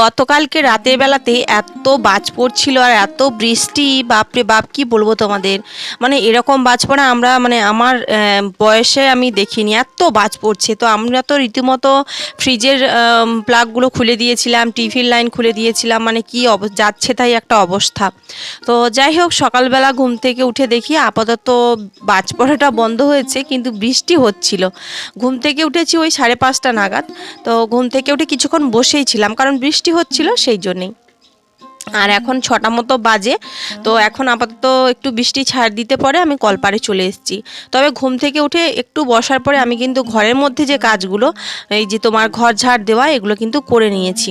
গতকালকে রাতের বেলাতে এত বাজ পড়ছিল আর এত বৃষ্টি, বাপরে বাপ, কি বলব তোমাদের? মানে এরকম বাজ পড়া আমরা মানে আমার বয়সে আমি দেখিনি, এত বাজ পড়ছে। তো আমরা তো রীতিমতো ফ্রিজের প্লাগগুলো খুলে দিয়েছিলাম টিভির লাইন খুলে দিয়েছিলাম মানে কি যাচ্ছে তাই একটা অবস্থা। তো যাই হোক, সকালবেলা ঘুম থেকে উঠে দেখি আপাতত বাজ পড়াটা বন্ধ হয়েছে, কিন্তু বৃষ্টি হচ্ছিল। ঘুম থেকে উঠেছি ওই সাড়ে পাঁচটা নাগাদ। তো ঘুম থেকে উঠে কিছুক্ষণ বসেই ছিলাম, কারণ বৃষ্টি হচ্ছিল সেই জন্যেই। আর এখন ছটা মতো বাজে, তো এখন আপাতত একটু বৃষ্টি ছাড় দিতে পরে আমি কলপারে চলে এসেছি। তবে ঘুম থেকে উঠে একটু বসার পরে আমি কিন্তু ঘরের মধ্যে যে কাজগুলো, এই যে তোমার ঘর ঝাড় দেওয়া, এগুলো কিন্তু করে নিয়েছি।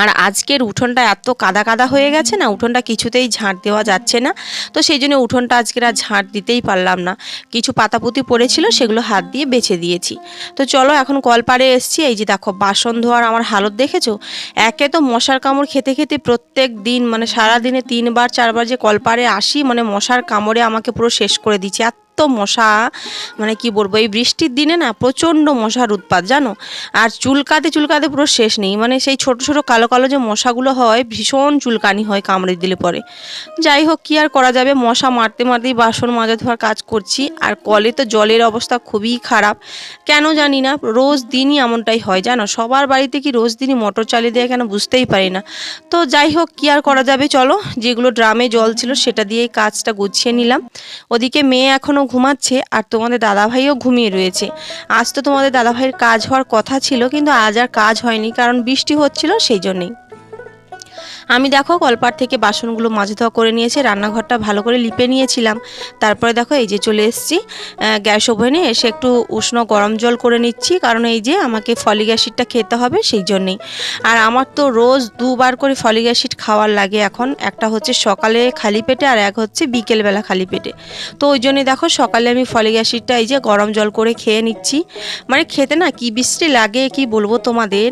আর আজকের উঠোনটা এত কাদা কাদা হয়ে গেছে না, উঠোনটা কিছুতেই ঝাঁট দেওয়া যাচ্ছে না। তো সেই জন্য উঠোনটা আজকের আর ঝাঁট দিতেই পারলাম না। কিছু পাতাপুতি পড়েছিল, সেগুলো হাত দিয়ে বেছে দিয়েছি। তো চলো এখন কলপাড়ে এসছি, এই যে দেখো বাসন ধোয়ার আমার হালত দেখেছ? একে তো মশার কামড় খেতে খেতে প্রত্যেক দিন মানে সারা দিনে তিনবার, চারবার যে কলপাড়ে আসি মানে মশার কামড়ে আমাকে পুরো শেষ করে দিচ্ছে। এত মশা মানে কি বলব, এই বৃষ্টির দিনে না প্রচণ্ড মশার উৎপাত, জানো? আর চুলকাতে চুলকাতে পুরো শেষ নেই মানে সেই ছোট ছোট কালো কালো যে মশাগুলো হয়, ভীষণ চুলকানি হয় কামড়ে দিলে পরে। যাই হোক, কি আর করা যাবে? মশা মারতে মারতেই বাসন মাজা ধোয়ার কাজ করছি, আর কলে তো জলের অবস্থা খুবই খারাপ। কেন জানি না, রোজ দিনই এমনটাই হয়, জানো? সবার বাড়িতে কি রোজ দিনই মোটর চালিয়ে দেয় কেন বুঝতেই পারি না। তো যাই হোক, কি আর করা যাবে? চলো, যেগুলো ড্রামে জল ছিল সেটা দিয়েই কাজটা গুছিয়ে নিলাম। ওদিকে মেয়ে এখনও ঘুমাচ্ছে আর তোমাদের দাদাভাইও ঘুমিয়ে রয়েছে। আজ তো তোমাদের দাদাভাইয়ের কাজ হওয়ার কথা ছিল, কিন্তু আজ আর কাজ হয়নি, কারণ বৃষ্টি হচ্ছিল সেই জন্যেই। আমি দেখো কলপার থেকে বাসনগুলো মাঝে ধোয়া করে নিয়েছে, রান্নাঘরটা ভালো করে লিপে নিয়েছিলাম। তারপরে দেখো এই যে চলে এসেছি গ্যাস ওভেনে এসে একটু উষ্ণ গরম জল করে নিচ্ছি, কারণ এই যে আমাকে ফলিক অ্যাসিডটা খেতে হবে সেই জন্যেই। আর আমার তো রোজ দুবার করে ফলিক অ্যাসিড খাওয়ার লাগে এখন, একটা হচ্ছে সকালে খালি পেটে আর এক হচ্ছে বিকেলবেলা খালি পেটে। তো ওই জন্যে দেখো সকালে আমি ফলিক অ্যাসিডটা এই যে গরম জল করে খেয়ে নিচ্ছি। মানে খেতে না কি বৃষ্টি লাগে কি বলব তোমাদের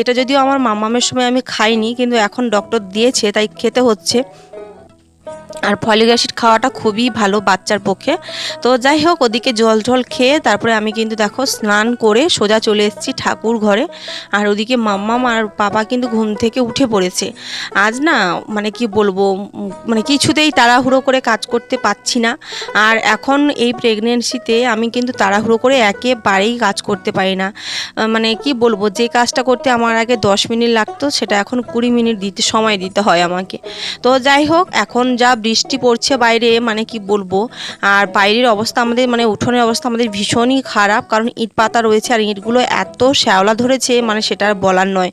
এটা যদিও আমার মামামের সময় আমি খাইনি, কিন্তু এখন ডক্টর দিয়েছে তাই খেতে হচ্ছে। আর ফলিক অ্যাসিড খাওয়াটা খুবই ভালো বাচ্চার পক্ষে। তো যাই হোক, ওদিকে জল ঝল খেয়ে তারপরে আমি কিন্তু দেখো স্নান করে সোজা চলে এসেছি ঠাকুর ঘরে। আর ওদিকে মাম্মাম আর বাবা কিন্তু ঘুম থেকে উঠে পড়েছে। আজ না মানে কি বলব মানে কিছুতেই তাড়াহুড়ো করে কাজ করতে পারছি না। আর এখন এই প্রেগনেন্সিতে আমি কিন্তু তাড়াহুড়ো করে একেবারেই কাজ করতে পারি না। মানে কি বলব, যে কাজটা করতে আমার আগে দশ মিনিট লাগতো, সেটা এখন কুড়ি মিনিট দিতে, সময় দিতে হয় আমাকে। তো যাই হোক, এখন যা বৃষ্টি পড়ছে বাইরে মানে কি বলব? আর বাইরের অবস্থা আমাদের মানে উঠোনের অবস্থা আমাদের ভীষণই খারাপ, কারণ ইট পাতা রয়েছে আর ইটগুলো এত শ্যাওলা ধরেছে মানে সেটা আর বলার নয়।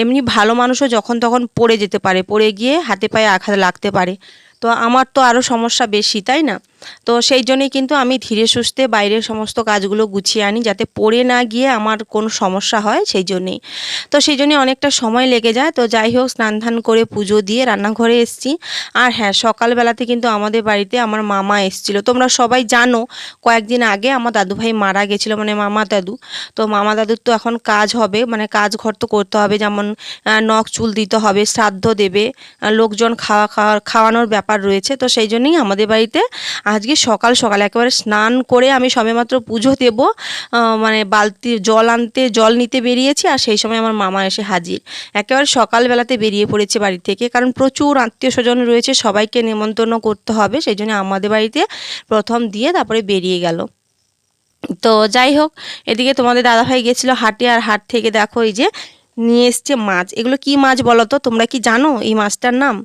এমনি ভালো মানুষও যখন তখন পড়ে যেতে পারে, পড়ে গিয়ে হাতে পায়ে আঘাত লাগতে পারে। তো আমার তো আরও সমস্যা বেশি, তাই না? তো সেই জন্যই কিন্তু আমি ধীরে সুস্থে বাইরের সমস্ত কাজগুলো গুছিয়ে আনি যাতে পড়ে না গিয়ে আমার কোনো সমস্যা হয়, সেই জন্যেই। তো সেই জন্যে অনেকটা সময় লেগে যায়। তো যাই হোক, স্নান ধান করে পুজো দিয়ে রান্নাঘরে এসেছি। আর হ্যাঁ সকালবেলাতে কিন্তু আমাদের বাড়িতে আমার মামা এসেছিল। তোমরা সবাই জানো, কয়েকদিন আগে আমার দাদুভাই মারা গেছিল মানে মামা দাদু। তো মামা দাদুর তো এখন কাজ হবে মানে কাজ ঘর তো করতে হবে, যেমন নখ চুল দিতে হবে, শ্রাদ্ধ দেবে লোকজন খাওয়া খাওয়া খাওয়ানোর ব্যাপার রয়েছে। তো সেই জন্যই আমাদের বাড়িতে আজকে সকাল সকাল একেবারে স্নান করে আমি সবেমাত্র পুজো দেব। মানে বালতি জল আনতে, জল নিতে বেরিয়েছি আর সেই সময় আমার মামা এসে হাজির। একেবারে সকালবেলাতে বেরিয়ে পড়েছে বাড়ি থেকে কারণ প্রচুর আত্মীয় স্বজন রয়েছে, সবাইকে নেমন্তন্ন করতে হবে, সেই জন্য আমাদের বাড়িতে প্রথম দিয়ে তারপরে বেরিয়ে গেল। তো যাই হোক, এদিকে তোমাদের দাদাভাই গেছিল হাটে আর হাট থেকে দেখো এই যে নিয়ে এসছে মাছ। এগুলো কি মাছ বলো তো? তোমরা কি জানো এই মাছটার নাম?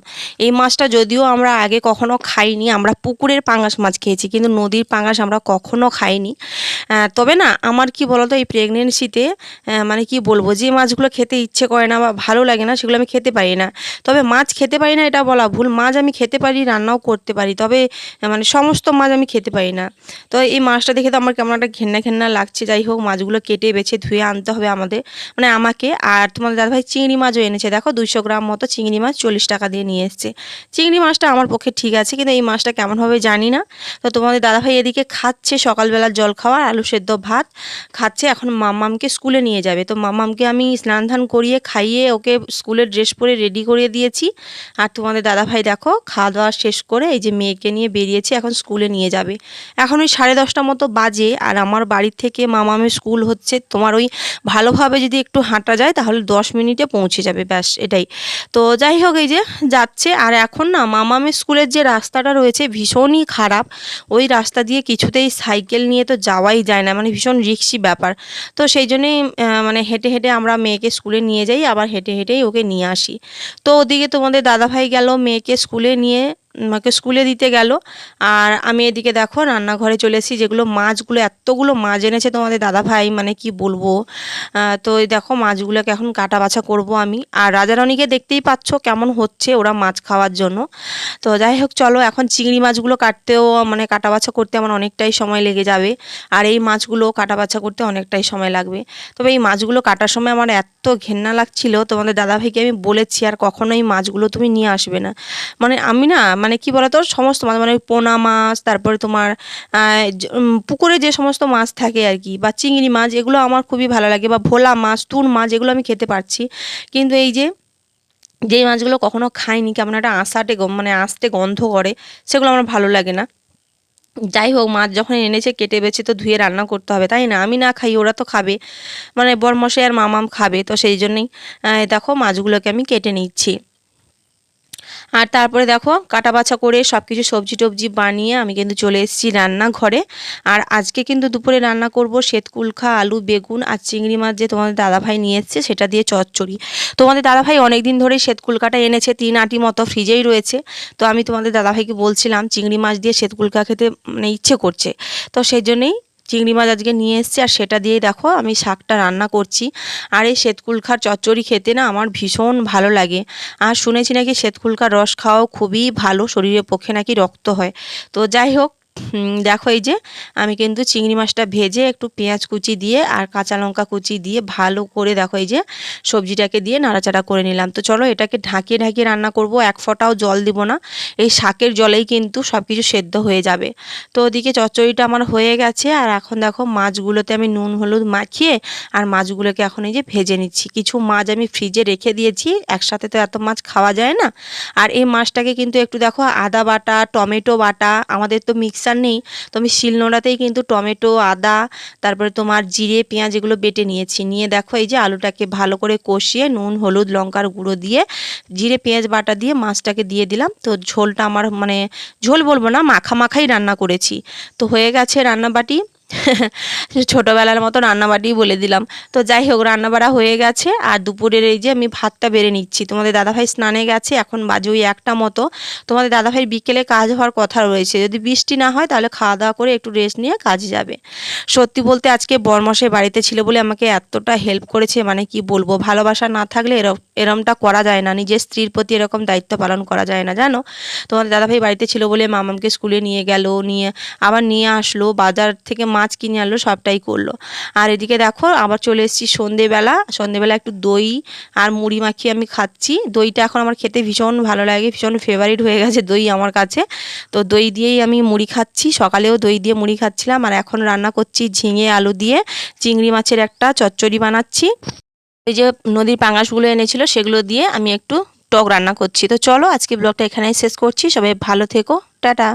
এই মাছটা যদিও আমরা আগে কখনো খাইনি, আমরা পুকুরের পাঙাশ মাছ খেয়েছি, কিন্তু নদীর পাঙাশ আমরা কখনো খাইনি। তবে না, আমার কি বলো তো এই প্রেগনেন্সিতে মানে কি বলব, যে মাছগুলো খেতে ইচ্ছে করে না বা ভালো লাগে না, সেগুলো আমি খেতে পারি না। তবে মাছ খেতে পারি না, এটা বলা ভুল। মাছ আমি খেতে পারি, রান্নাও করতে পারি, তবে মানে সমস্ত মাছ আমি খেতে পারি না। তো এই মাছটা দেখে তো আমার কেমন একটা ঘেন্না ঘেন্না লাগছে। যাই হোক, মাছগুলো কেটে বেছে ধুয়ে আনতে হবে আমাদের মানে আমাকে। আর তোমাদের দাদাভাই চিংড়ি মাছও এনেছে। দেখো দুইশো গ্রাম মতো চিংড়ি মাছ চল্লিশ টাকা দিয়ে নিয়ে এসছে। চিংড়ি মাছটা আমার পক্ষে ঠিক আছে, কিন্তু এই মাছটা কেমন হবে জানি না। তো তোমাদের দাদাভাই এদিকে খাচ্ছে সকালবেলার জল খাওয়া আলু সেদ্ধ ভাত খাচ্ছে। এখন মাম্মামকে স্কুলে নিয়ে যাবে। তো মাম্মামকে আমি স্নান ধান করিয়ে খাইয়ে ওকে স্কুলের ড্রেস পরে রেডি করিয়ে দিয়েছি। আর তোমাদের দাদাভাই দেখো খাওয়া দাওয়া শেষ করে এই যে মেয়েকে নিয়ে বেরিয়েছে, এখন স্কুলে নিয়ে যাবে। এখন ওই সাড়ে দশটা মতো বাজে আর আমার বাড়ির থেকে মামামের স্কুল হচ্ছে। তোমার ওই ভালোভাবে যদি একটু হাঁটা যায় তাহলে তাহলে দশ মিনিটে পৌঁছে যাবে, ব্যাস এটাই। তো যাই হোক, এই যে যাচ্ছে, আর এখন না মামামের স্কুলের যে রাস্তাটা রয়েছে ভীষণই খারাপ। ওই রাস্তা দিয়ে কিছুতেই সাইকেল নিয়ে তো যাওয়াই যায় না মানে ভীষণ রিক্সি ব্যাপার। তো সেই জন্যেই মানে হেঁটে হেঁটে আমরা মেয়েকে স্কুলে নিয়ে যাই, আবার হেঁটে হেঁটেই ওকে নিয়ে আসি। তো ওদিকে তোমাদের দাদাভাই গেল মেয়েকে স্কুলে নিয়ে মাকে স্কুলে দিতে গেল। আর আমি এদিকে দেখো রান্নাঘরে চলে এসেছি, যেগুলো মাছগুলো, এতগুলো মাছ এনেছে তোমাদের দাদাভাই মানে কি বলব? তো এই দেখো মাছগুলোকে এখন কাটা বাছা করব আমি। আর রাজারানীকে দেখতেই পাচ্ছ কেমন হচ্ছে ওরা মাছ খাওয়ার জন্য। তো যাই হোক, চলো এখন চিংড়ি মাছগুলো কাটতেও মানে কাটা বাছা করতে আমার অনেকটাই সময় লেগে যাবে। আর এই মাছগুলো কাটা বাছা করতে অনেকটাই সময় লাগবে। তবে এই মাছগুলো কাটার সময় আমার এত ঘেন্না লাগছিল, তোমাদের দাদাভাইকে আমি বলেছি আর কখনোই মাছগুলো তুমি নিয়ে আসবে না। মানে আমি না মানে কি বলতো? সমস্ত মাছ মানে পোনা মাছ, তারপরে তোমার পুকুরে যে সমস্ত মাছ থাকে আর কি বা চিংড়ি মাছ, এগুলো আমার খুবই ভালো লাগে বা ভোলা মাছ তুন মাছ, এগুলো আমি খেতে পারছি। কিন্তু এই যে যেই মাছগুলো কখনো খাইনি, কেমন একটা আঁশাটে গ- মানে আঁশটে গন্ধ করে, সেগুলো আমার ভালো লাগে না। যাই হোক, মাছ যখন এনেছে, কেটে বেছে তো ধুয়ে রান্না করতে হবে, তাই না? আমি না খাই, ওরা তো খাবে। মানে বরমশাই আর মামাম খাবে, তো সেই জন্যই দেখো মাছগুলোকে আমি কেটে নিচ্ছি। আর তারপরে দেখো কাটা বাছা করে সব কিছু সবজি টবজি বানিয়ে আমি কিন্তু চলে এসেছি রান্নাঘরে। আর আজকে কিন্তু দুপুরে রান্না করব শ্বেতকুলখা আলু, বেগুন আর চিংড়ি মাছ যে তোমাদের দাদাভাই নিয়ে এসছে, সেটা দিয়ে চচ্চড়ি। তোমাদের দাদাভাই অনেক দিন ধরেই শ্বেতকুলকাটা এনেছে, তিন আটি মতো ফ্রিজেই রয়েছে। তো আমি তোমাদের দাদাভাইকে বলছিলাম, চিংড়ি মাছ দিয়ে শ্বেতকুলকা খেতে মানে ইচ্ছে করছে। তো সেই জন্যেই চিংড়ি মাছ আজকে নিয়ে এসেছি, আর সেটা দিয়েই দেখো আমি শাকটা রান্না করছি। আর এই শ্বেতকুলখার চচ্চড়ি খেতে না আমার ভীষণ ভালো লাগে। আর শুনেছি নাকি শ্বেতকুলখার রস খাওয়াও খুবই ভালো, শরীরের পক্ষে নাকি রক্ত হয়। তো যাই হোক দেখো এই যে আমি কিন্তু চিংড়ি মাছটা ভেজে একটু পেঁয়াজ কুচি দিয়ে আর কাঁচা লঙ্কা কুচি দিয়ে ভালো করে দেখো এই যে সবজিটাকে দিয়ে নাড়াচাড়া করে নিলাম। তো চলো এটাকে ঢাকিয়ে ঢাকিয়ে রান্না করব, এক ফোঁটাও জল দিব না। এই শাকের জলেই কিন্তু সব কিছু সেদ্ধ হয়ে যাবে। তো ওদিকে চচ্চড়িটা আমার হয়ে গেছে আর এখন দেখো মাছগুলোতে আমি নুন, হলুদ মাখিয়ে আর মাছগুলোকে এখন এই যে ভেজে নিচ্ছি। কিছু মাছ আমি ফ্রিজে রেখে দিয়েছি, একসাথে তো এত মাছ খাওয়া যায় না। আর এই মাছটাকে কিন্তু একটু দেখো আদা বাটা, টমেটো বাটা, আমাদের তো মিক্সার নেই। তো আমি শিলনোড়াতেই কিন্তু টমেটো, আদা, তারপরে তোমার জিরে, পেঁয়াজ এগুলো বেটে নিয়েছি। নিয়ে দেখো এই যে আলুটাকে ভালো করে কষিয়ে নুন, হলুদ, লঙ্কার গুঁড়ো দিয়ে জিরে, পেঁয়াজ বাটা দিয়ে মাছটাকে দিয়ে দিলাম। তো ঝোলটা আমার মানে ঝোল বলব না মাখা মাখাই রান্না করেছি। তো হয়ে গেছে রান্নাবাটি। ছোটোবেলার মতো রান্নাবাটি বলে দিলাম। তো যাই হোক, রান্নাবাড়া হয়ে গেছে আর দুপুরের এই যে আমি ভাতটা বেড়ে নিচ্ছি। তোমাদের দাদাভাই স্নানে গেছে, এখন বাজে ওই একটা মতো। তোমাদের দাদাভাই বিকেলে কাজ হওয়ার কথা রয়েছে। যদি বৃষ্টি না হয়, তাহলে খাওয়া দাওয়া করে একটু রেস্ট নিয়ে কাজে যাবে। সত্যি বলতে আজকে বরমশাই বাড়িতে ছিল বলে আমাকে এতটা হেল্প করেছে মানে কি বলব, ভালোবাসা না থাকলে এরম, এরমটা করা যায় না। নিজের স্ত্রীর প্রতি এরকম দায়িত্ব পালন করা যায় না, জানো? তোমাদের দাদাভাই বাড়িতে ছিল বলে মামামকে স্কুলে নিয়ে গেল, নিয়ে আবার নিয়ে আসলো। বাজার থেকে মাছ কিনে আনলো, সবটাই করল। আর এদিকে দেখো, আবার চলে এসেছি সন্ধেবেলা। সন্ধেবেলা একটু দই আর মুড়ি মাখিয়ে আমি খাচ্ছি। দইটা এখন আমার খেতে ভীষণ ভালো লাগে, ভীষণ ফেভারিট হয়ে গেছে দই আমার কাছে। তো দই দিয়েই আমি মুড়ি খাচ্ছি। সকালেও দই দিয়ে মুড়ি খাচ্ছিলাম আর এখন রান্না করছি ঝিঙে, আলু দিয়ে। চিংড়ি মাছের একটা চচ্চড়ি বানাচ্ছি। ওই যে নদীর পাঙাশগুলো এনেছিল সেগুলো দিয়ে আমি একটু টক রান্না করছি। তো চলো আজকে ব্লগটা এখানেই শেষ করছি। সবাই ভালো থেকো। টাটা।